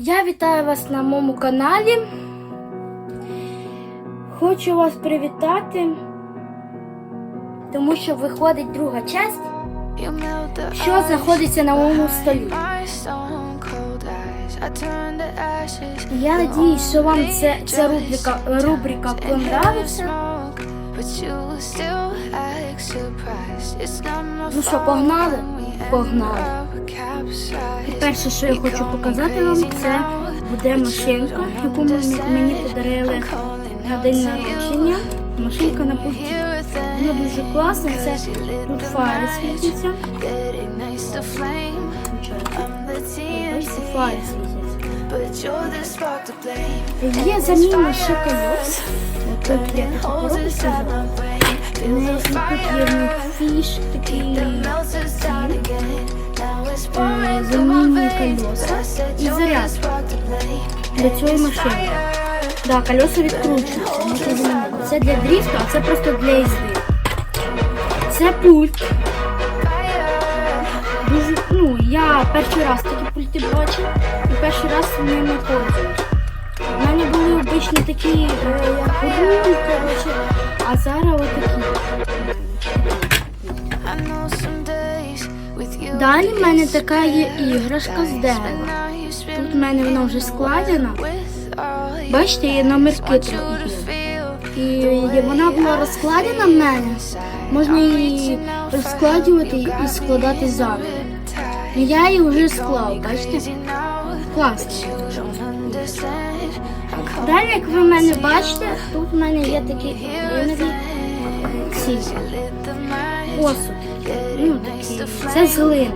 Я вітаю вас на моєму каналі. Хочу вас привітати, тому що виходить друга часть, що знаходиться на моєму столі. Я надіюсь, що вам це, ця рубрика, рубрика понравиться. Ну що, погнали? Погнали. І перше, що я хочу показати вам, це буде машинка, яку мені, мені подарили на день народження. Машинка на пульті. Вона дуже класна, це тут фари світяться. Фари світяться. Є заміна ще колес. Тут фіш такий. е, Замінні колеса і зарядка для цієї машини. Да, колеса відкручуються. Це для дріфту, а це просто для їзди. Це пульт. Перший раз такі пульти бачив і перший раз ними пользуюсь. У мене були обичні такі, е, як руль, коротше, а зараз отакі. Далі в мене така є іграшка з дерева. Тут в мене вона вже складена. Бачите, є номерки трохи. І вона була розкладена в мене. Можна її розкладувати і складати заново. Ну, Я її вже склав, бачите? Класно. Далі, як ви мене бачите, тут в мене є такі посуд. Ну, такі. Це з глини.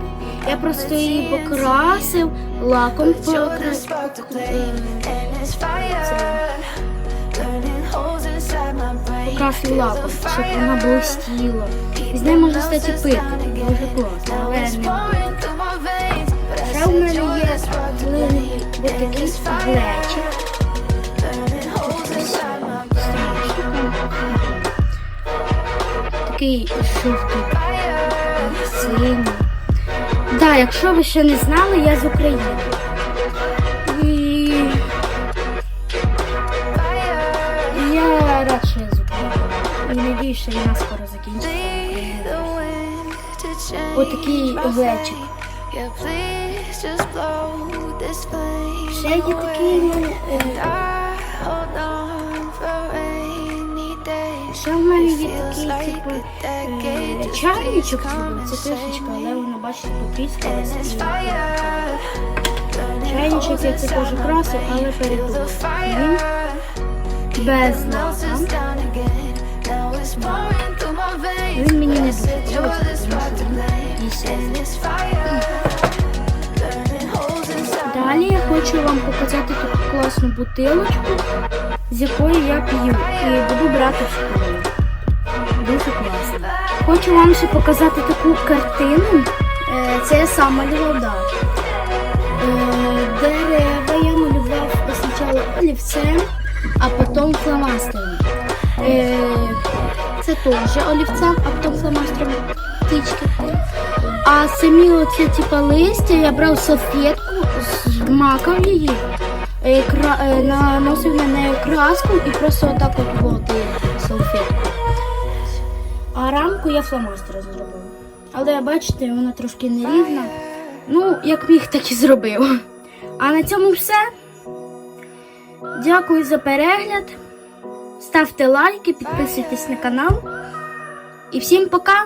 Я просто її покрасив, лаком покрасив. Покрасив лаком, щоб вона блистіла. З нею можна стати пити. Дуже класно. Але не в мене є глиняний такий жовтий, якщо ви ще не знали, я з України. І я рад, що я з України. І надію, що війна скоро закінчиться. Отакий глечик. Ще є такий е, Ще в мене є такий, типу, е, чайничок, це кришечка, але воно, бачите, потріскалася. і- Чайничок я це теж красив, але передумав. Він без лака. Він мені не подобається, тому що хочу вам показати таку класну бутилочку, з якої я п'ю і буду брати в школу. Дуже класно. Хочу вам ще показати таку картину. Е, Це я сам малював. Е, Дерева я малював спочатку олівцем, а потім фломастером. Е, Це теж олівцем, а потім фломастером птички. А самі оці типа листя я брав салфетку, змакав її, е, кра- е, наносив на неї краску і просто отак от води салфетку. А рамку я фломастером зробив. Але бачите, вона трошки нерівна. Ну, як міг, так і зробив. А на цьому все. Дякую за перегляд. Ставте лайки, підписуйтесь на канал. І всім пока!